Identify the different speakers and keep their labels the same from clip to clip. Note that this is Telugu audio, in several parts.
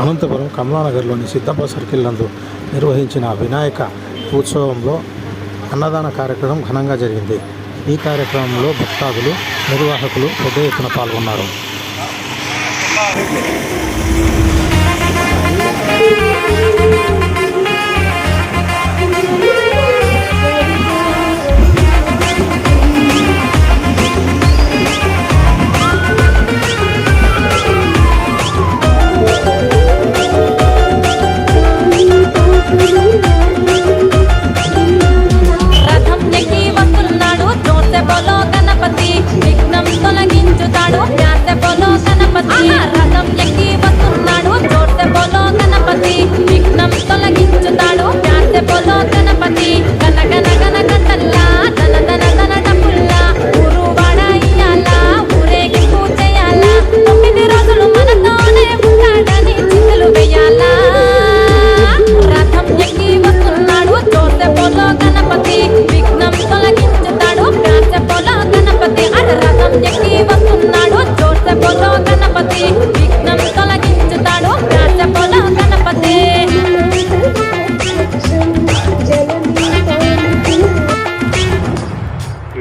Speaker 1: అనంతపురం కమలానగర్లోని సిద్ధప్ప సర్కిల్ నందు నిర్వహించిన వినాయక ఉత్సవంలో అన్నదాన కార్యక్రమం ఘనంగా జరిగింది. ఈ కార్యక్రమంలో భక్తాదులు నిర్వాహకులు పెద్ద ఎత్తున పాల్గొన్నారు.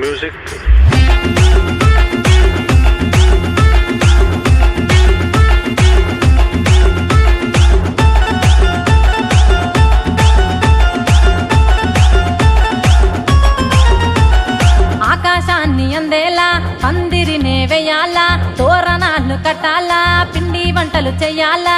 Speaker 2: Music.
Speaker 3: ఆకాశాన్ని అందేలా పందిరినే వేయాలా తోరణాలు కట్టాలా పిండి వంటలు చెయ్యాలా